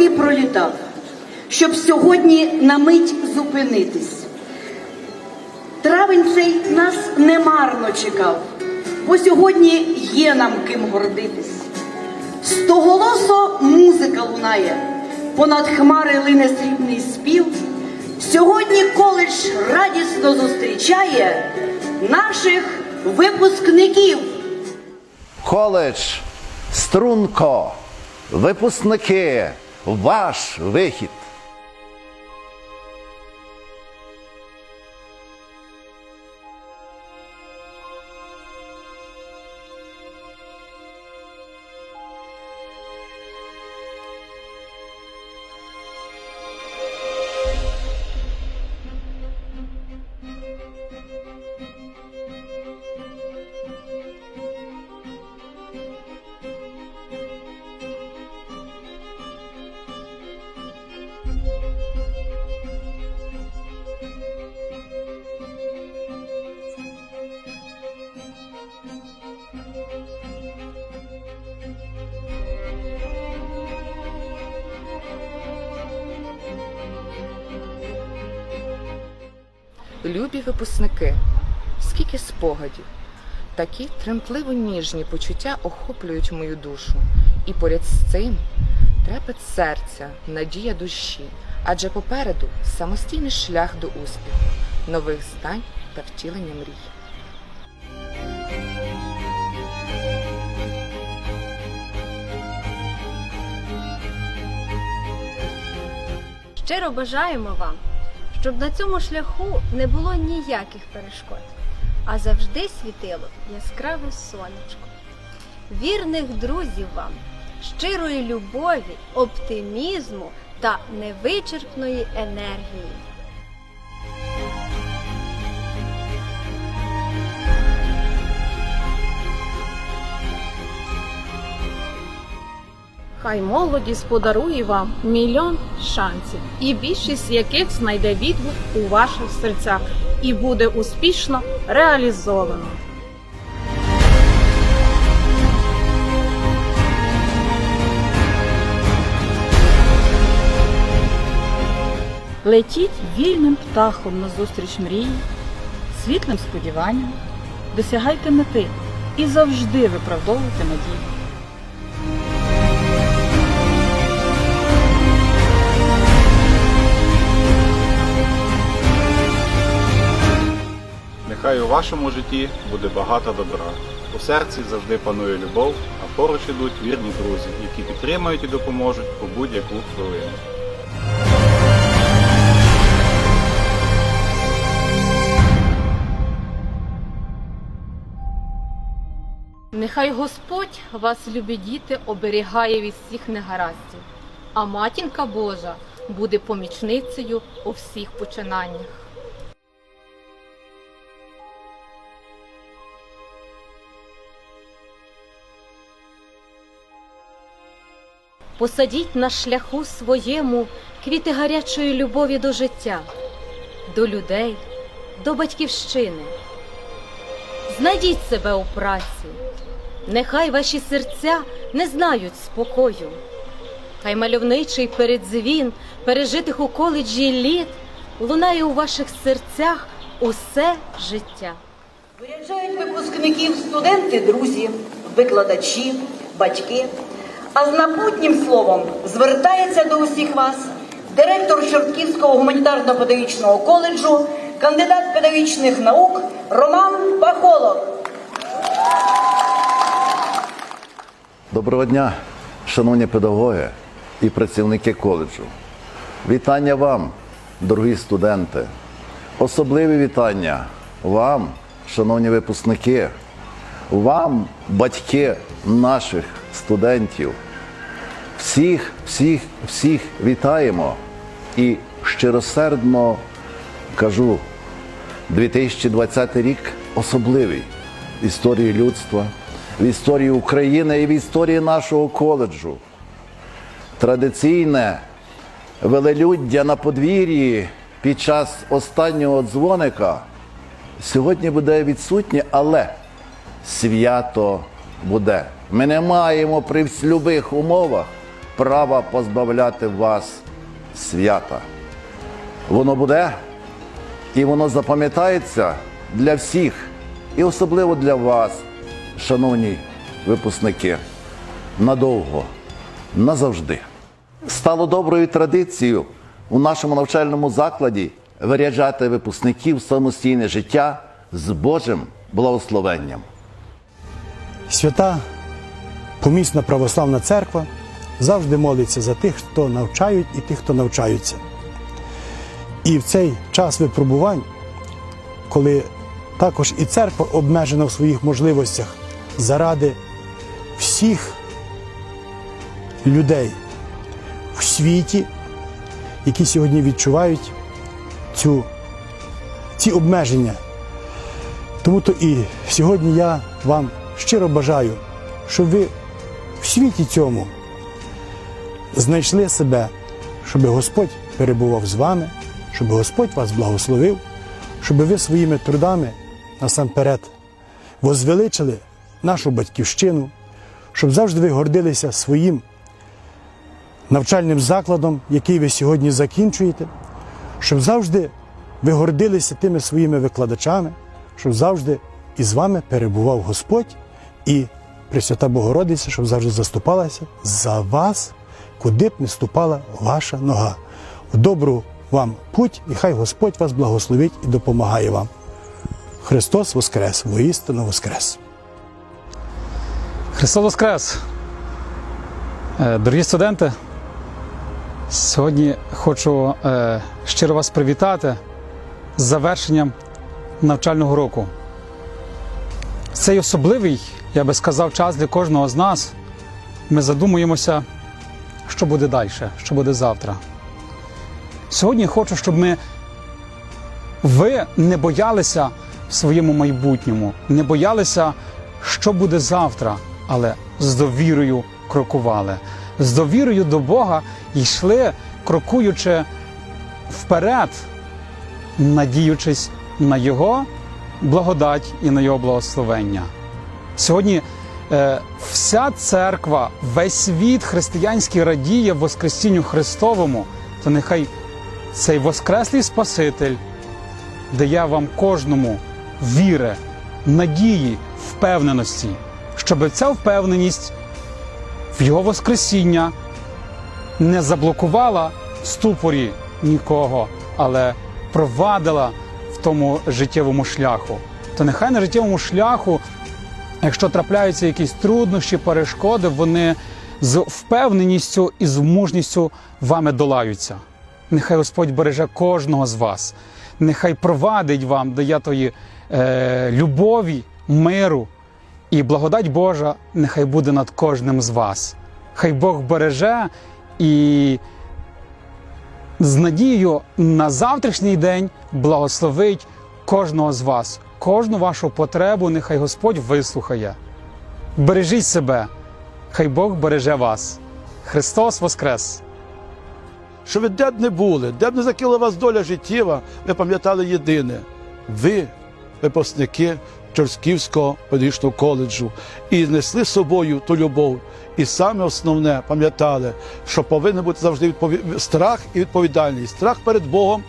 роки пролітав, щоб сьогодні на мить зупинитись. Травень цей нас немарно чекав, бо сьогодні є нам ким гордитись. Стоголосо музика лунає, понад хмари лине срібний спів. Сьогодні коледж радісно зустрічає наших випускників. Коледж, струнко, випускники, ваш вихід. Любі випускники, скільки спогадів, такі тремтливо ніжні почуття охоплюють мою душу. І поряд з цим трепет серця, надія душі, адже попереду самостійний шлях до успіху, нових знань та втілення мрій. Щиро бажаємо вам, щоб на цьому шляху не було ніяких перешкод, а завжди світило яскраве сонечко. Вірних друзів вам, щирої любові, оптимізму та невичерпної енергії. Хай молодість подарує вам мільйон шансів, і більшість яких знайде відгук у ваших серцях і буде успішно реалізовано. Летіть вільним птахом назустріч мрії, світлим сподіванням, досягайте мети і завжди виправдовуйте надії. Нехай у вашому житті буде багато добра. У серці завжди панує любов, а поруч ідуть вірні друзі, які підтримають і допоможуть у будь-яку хвилину. Нехай Господь вас, любі діти, оберігає від всіх негараздів, а матінка Божа буде помічницею у всіх починаннях. Посадіть на шляху своєму квіти гарячої любові до життя, до людей, до батьківщини. Знайдіть себе у праці, нехай ваші серця не знають спокою. Хай мальовничий передзвін пережитих у коледжі літ лунає у ваших серцях усе життя. Виряджають випускників студенти, друзі, викладачі, батьки. А з напутнім словом звертається до усіх вас директор Чортківського гуманітарно-педагогічного коледжу, кандидат педагогічних наук Роман Пахолов. Доброго дня, шановні педагоги і працівники коледжу. Вітання вам, дорогі студенти. Особливі вітання вам, шановні випускники, вам, батьки наших студентів. Всіх, всіх, всіх вітаємо і щиросердно кажу, 2020 рік особливий в історії людства, в історії України і в історії нашого коледжу. Традиційне велелюддя на подвір'ї під час останнього дзвоника сьогодні буде відсутнє, але свято буде. Ми не маємо при любих умовах права позбавляти вас свята. Воно буде і воно запам'ятається для всіх, і особливо для вас, шановні випускники, надовго, назавжди. Стало доброю традицією у нашому навчальному закладі виряджати випускників в самостійне життя з Божим благословенням. Свята помісна православна церква завжди молиться за тих, хто навчають, і тих, хто навчаються. І в цей час випробувань, коли також і церква обмежена в своїх можливостях заради всіх людей в світі, які сьогодні відчувають цю, ці обмеження. Тому то і сьогодні я вам щиро бажаю, щоб ви в світі цьому знайшли себе, щоб Господь перебував з вами, щоб Господь вас благословив, щоб ви своїми трудами насамперед возвеличили нашу батьківщину, щоб завжди ви гордилися своїм навчальним закладом, який ви сьогодні закінчуєте, щоб завжди ви гордилися тими своїми викладачами, щоб завжди із вами перебував Господь і Пресвята Богородиця, щоб завжди заступалася за вас, куди б не ступала ваша нога. В добру вам путь, і хай Господь вас благословить і допомагає вам. Христос Воскрес, воістину Воскрес! Христос Воскрес! Е, Дорогі студенти, сьогодні хочу е, щиро вас привітати з завершенням навчального року. Цей особливий, я би сказав, час для кожного з нас. Ми задумуємося, що буде далі, що буде завтра. Сьогодні хочу, щоб ми ви не боялися в своєму майбутньому, не боялися, що буде завтра, але з довірою крокували. З довірою до Бога йшли, крокуючи вперед, надіючись на Його благодать і на Його благословення. Сьогодні е, вся церква, весь світ християнський радіє Воскресінню Христовому, то нехай цей Воскреслий Спаситель дає вам кожному віри, надії, впевненості, щоб ця впевненість в Його Воскресіння не заблокувала ступорі нікого, але провадила в тому життєвому шляху. То нехай на життєвому шляху, якщо трапляються якісь труднощі, перешкоди, вони з впевненістю і з мужністю вами долаються. Нехай Господь береже кожного з вас, нехай провадить вам, дає тої е, любові, миру і благодать Божа нехай буде над кожним з вас. Хай Бог береже і з надією на завтрашній день благословить кожного з вас, кожну вашу потребу, нехай Господь вислухає. Бережіть себе, хай Бог береже вас. Христос Воскрес! що ви де б не були, де б не закила вас доля життєва, ви пам'ятали єдине. Ви, випускники Чортківського педагогічного коледжу, і несли з собою ту любов. І саме основне пам'ятали, що повинен бути завжди відпові... страх і відповідальність. Страх перед Богом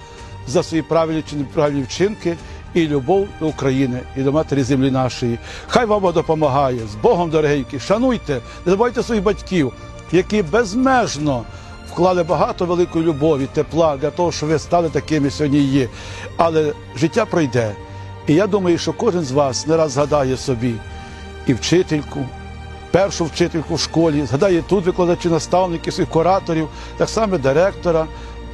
за свої правильні чи неправильні вчинки і любов до України і до матері землі нашої. Хай вам допомагає з Богом, дорогенькі. Шануйте, не забувайте своїх батьків, які безмежно вклали багато великої любові, тепла для того, щоб ви стали такими сьогодні є. Але життя пройде. І я думаю, що кожен з вас не раз згадає собі і вчительку, першу вчительку в школі, згадає тут викладачі, наставники, своїх кураторів, так само директора.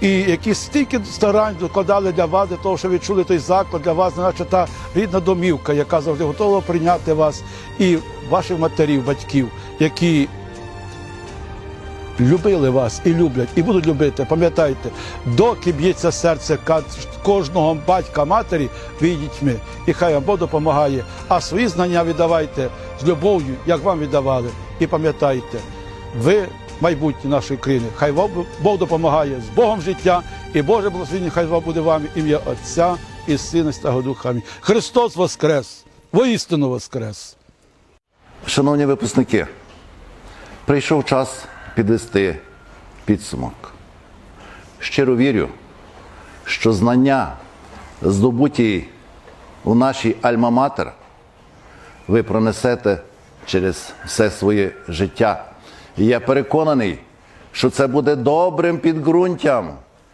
І які стільки старань докладали для вас, для того, щоб ви чули той заклад для вас, наче та рідна домівка, яка завжди готова прийняти вас, і ваших матерів, батьків, які любили вас і люблять, і будуть любити. Пам'ятайте, доки б'ється серце кожного батька матері, ви дітьми, і хай вам Бог допомагає. А свої знання віддавайте з любов'ю, як вам віддавали. І пам'ятайте, ви майбутнє нашої країни. Хай вам Бог допомагає з Богом життя і Боже благословення, хай вам буде вам ім'я Отця і Сина Святого Духа. Амінь. Христос Воскрес! Воістину Воскрес! Шановні випускники, прийшов час підвести підсумок. Щиро вірю, що знання, здобуті у нашій Альма-Матер, ви пронесете через все своє життя. І я переконаний, що це буде добрим підґрунтям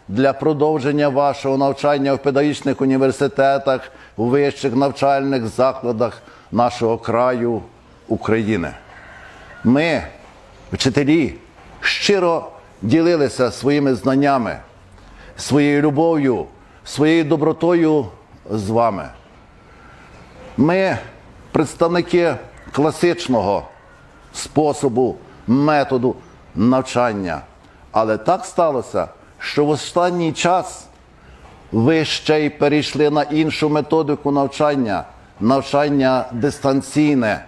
для продовження вашого навчання в педагогічних університетах, у вищих навчальних закладах нашого краю України. Ми, вчителі, щиро ділилися своїми знаннями, своєю любов'ю, своєю добротою з вами. Ми представники класичного способу, методу навчання. Але так сталося, що в останній час ви ще й перейшли на іншу методику навчання, навчання дистанційне.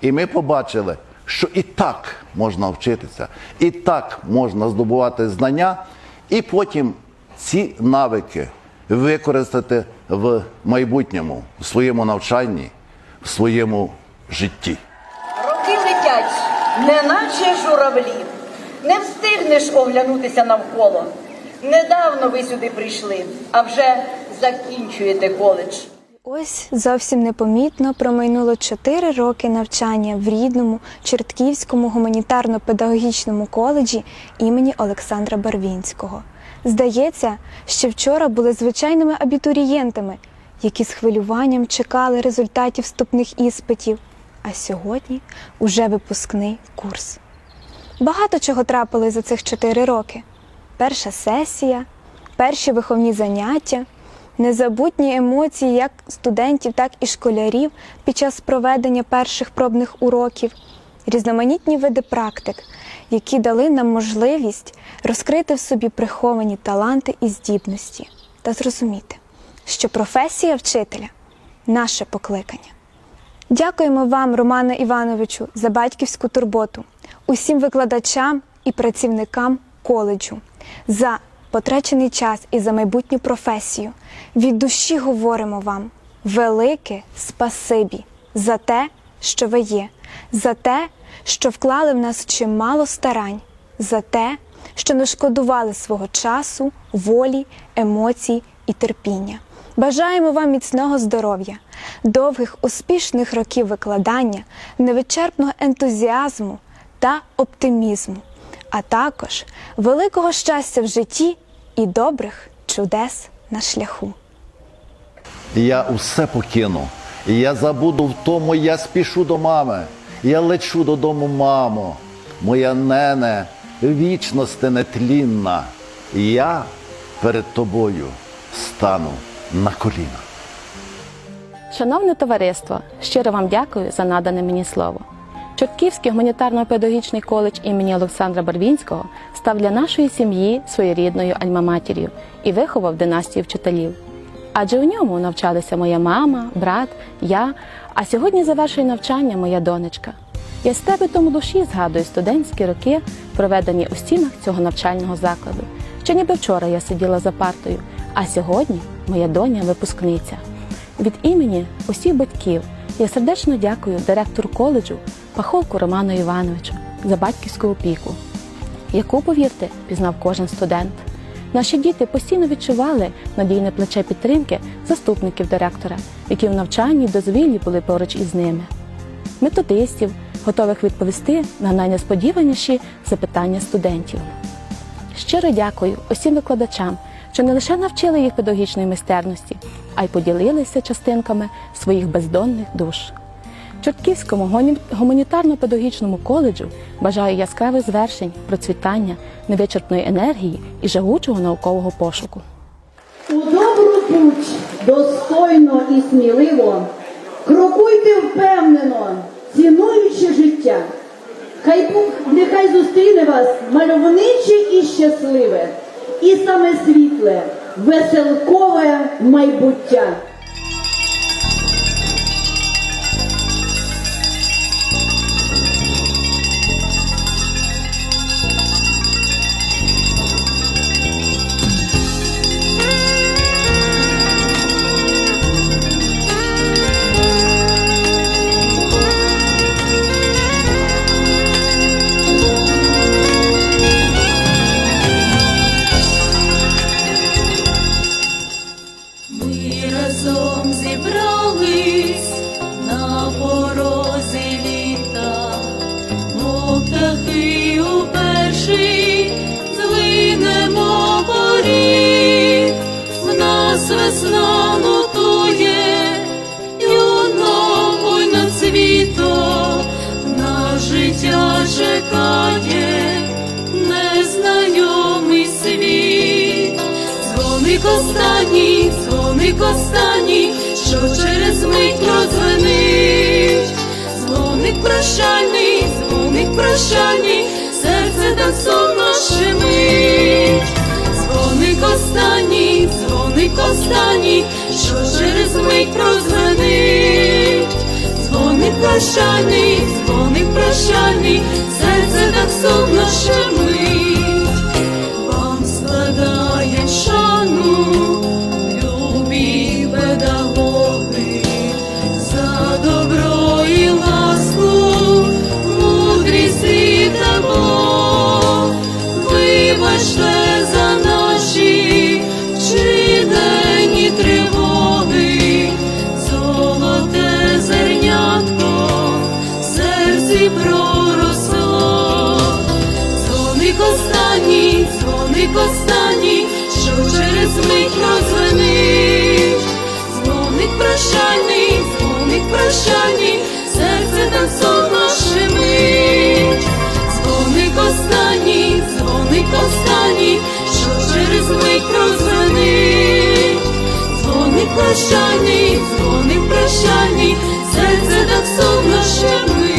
І ми побачили, що і так можна вчитися, і так можна здобувати знання, і потім ці навики використати в майбутньому, в своєму навчанні, в своєму житті. Роки летять, неначе журавлі. Не встигнеш оглянутися навколо. Недавно ви сюди прийшли, а вже закінчуєте коледж. Ось зовсім непомітно промайнуло 4 роки навчання в рідному Чортківському гуманітарно-педагогічному коледжі імені Олександра Барвінського. Здається, що вчора були звичайними абітурієнтами, які з хвилюванням чекали результатів вступних іспитів, а сьогодні уже випускний курс. Багато чого трапили за цих 4 роки: перша сесія, перші виховні заняття незабутні емоції як студентів, так і школярів під час проведення перших пробних уроків, різноманітні види практик, які дали нам можливість розкрити в собі приховані таланти і здібності та зрозуміти, що професія вчителя наше покликання. Дякуємо вам, Романе Івановичу, за батьківську турботу, усім викладачам і працівникам коледжу за потрачений час і за майбутню професію. Від душі говоримо вам велике спасибі за те, що ви є, за те, що вклали в нас чимало старань, за те, що не шкодували свого часу, волі, емоцій і терпіння. Бажаємо вам міцного здоров'я, довгих успішних років викладання, невичерпного ентузіазму та оптимізму, а також великого щастя в житті і добрих чудес на шляху. Я усе покину. Я забуду в тому, я спішу до мами. Я лечу додому, мамо. Моя нене, вічності нетлінна. Я перед тобою стану на коліна. Шановне товариство, щиро вам дякую за надане мені слово. Чортківський гуманітарно-педагогічний коледж імені Олександра Барвінського став для нашої сім'ї своєрідною альмаматір'ю і виховав династію вчителів. Адже у ньому навчалися моя мама, брат, я, а сьогодні завершує навчання моя донечка. Я з тебе тому душі згадую студентські роки, проведені у стінах цього навчального закладу. Ще ніби вчора я сиділа за партою, а сьогодні моя доня випускниця. Від імені усіх батьків я сердечно дякую директору коледжу Пахолку Роману Івановичу за батьківську опіку, яку, повірте, пізнав кожен студент. Наші діти постійно відчували надійне плече підтримки заступників директора, які в навчанні дозвіллі були поруч із ними, методистів, готових відповісти на найнесподіваніші запитання студентів. Щиро дякую усім викладачам, що не лише навчили їх педагогічної майстерності, а й поділилися частинками своїх бездонних душ. Чортківському гуманітарно-педагогічному коледжу бажаю яскравих звершень, процвітання, невичерпної енергії і жагучого наукового пошуку. У добру путь, достойно і сміливо, крокуйте впевнено, цінуючи життя. Хай Бог нехай зустріне вас мальовниче і щасливе, і саме світле, веселкове майбуття. Прощальний, дзвоник прощальний, серце так сумно щемить. Дзвоник останній, дзвоник останній, що через мить прозвенить. Дзвоник прощальний, дзвоник прощальний, серце так сумно щемить. Дзвоник останній, що через мить прозвенить. Дзвоник прощальний, дзвоник прощальний, серце так сумно щемить. Дзвоник останній, дзвоник останній, що через мить прозвенить. Дзвоник прощальний, дзвоник прощальний, серце так сумно щемить.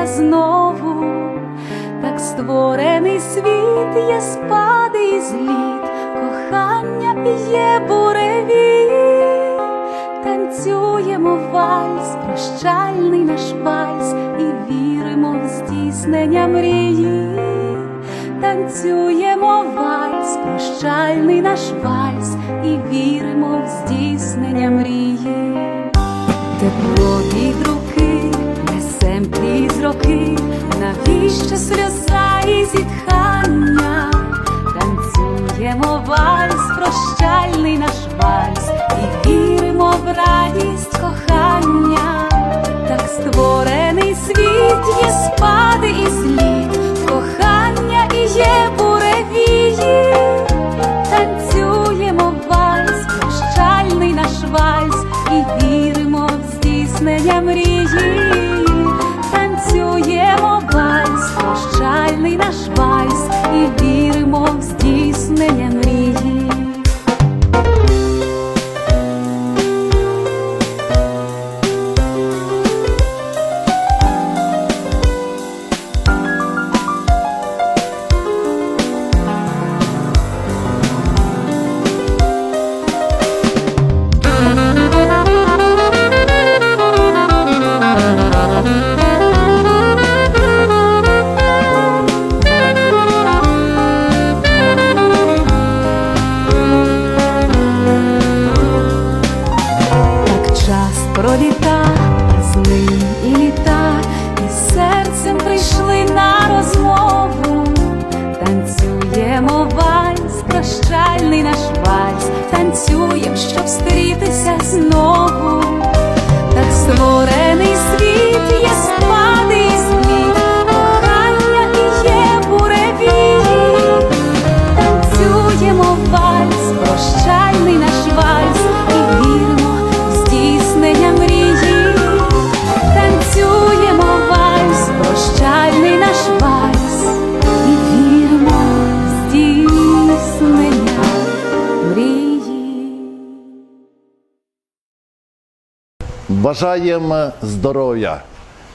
Стрітися знову. Так створений світ є спади і зліт, кохання п'є буреві. Танцюємо вальс, прощальний наш вальс, і віримо в здійснення мрії. Танцюємо вальс, прощальний наш вальс, і віримо в здійснення мрії. Тепло руки, несем крізь роки, навіщо сльоза і зітхання? Танцюємо вальс, прощальний наш вальс, і віримо в радість кохання. Так створений світ є спади і зліт, кохання і є Бажаємо здоров'я,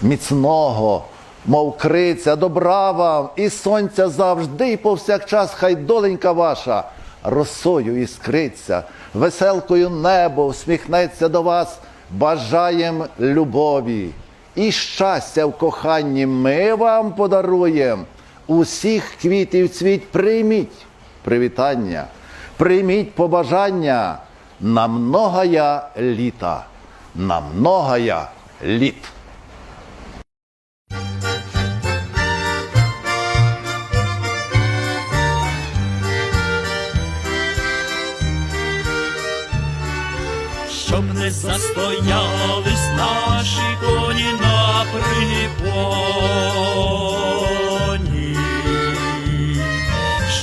міцного, мов криця, добра вам і сонця завжди і повсякчас, хай доленька ваша росою іскриться, веселкою небо усміхнеться до вас, бажаєм любові і щастя в коханні ми вам подаруєм. Усіх квітів цвіт прийміть привітання, прийміть побажання. На многая літа на многая літ. щоб не застоялись наші коні на припоні,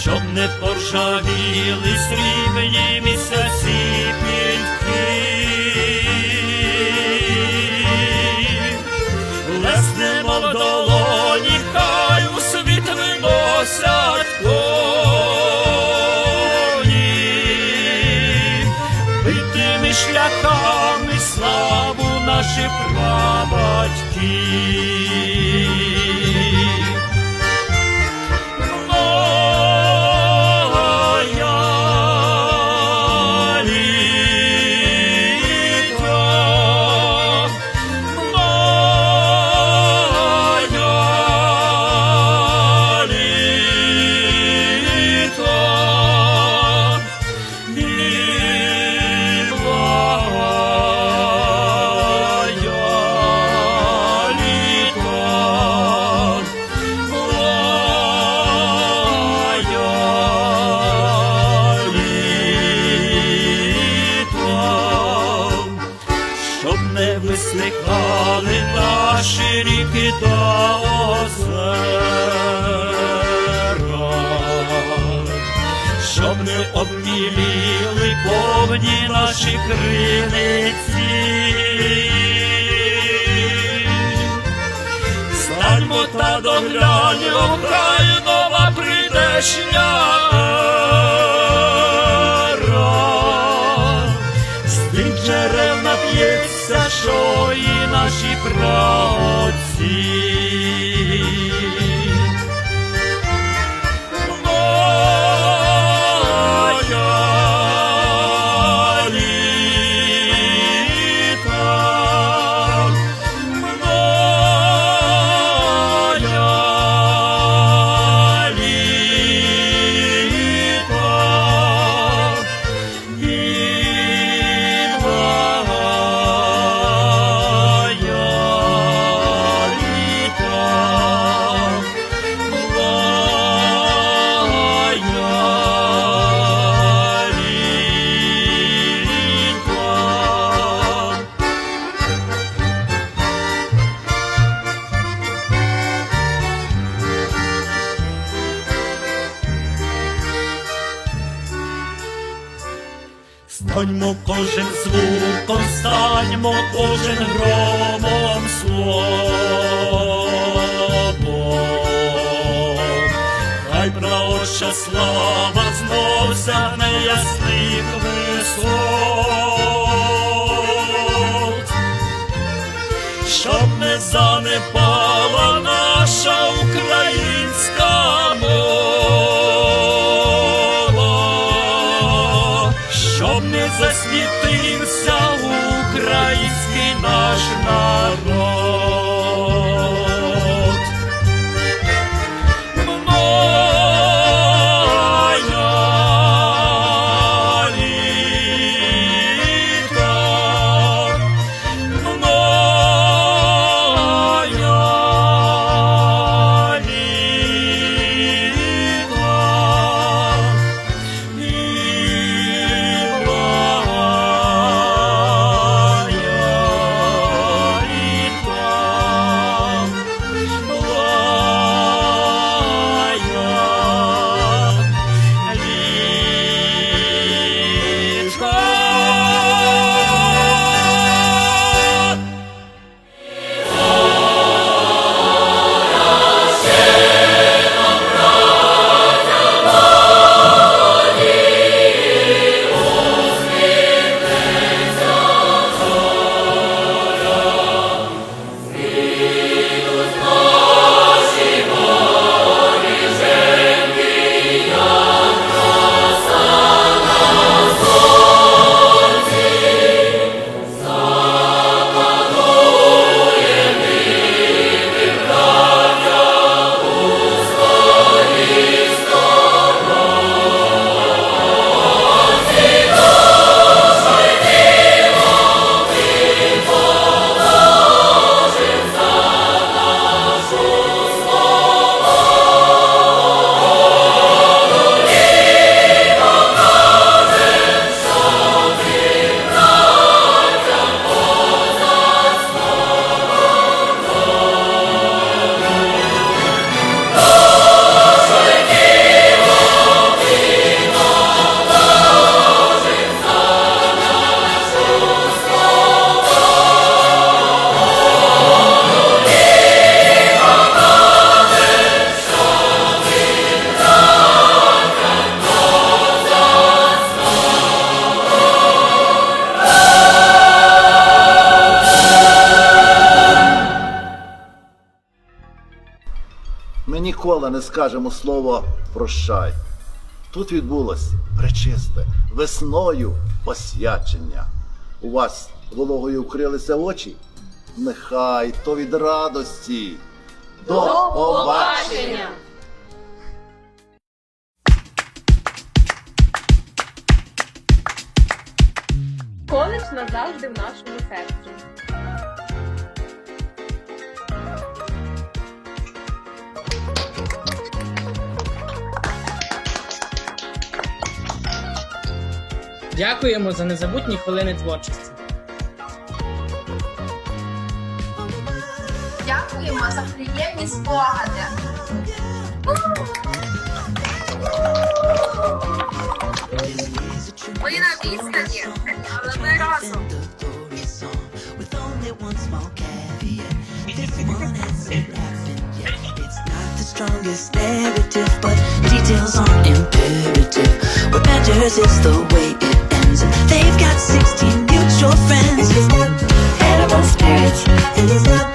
щоб не поржавіли срібні битими шляхами славу наших прабатьків. 是啊。Станьмо кожен звуком, станьмо кожен громом словом. Хай праотча слава знов сягне ясних висот, щоб не занепала наша українська не скажемо слово прощай. Тут відбулось пречисте, весною освячення. У вас вологою вкрилися очі? Нехай то від радості. До, побачення! Коледж назавжди в нашому серці. Дякуємо за незабутні хвилини творчості. Дякуємо за приємні спогади. Ми на відстані, але ми разом. Strongest narrative, but details aren't imperative. What matters is the way it They've got 16 mutual friends. Animal spirits.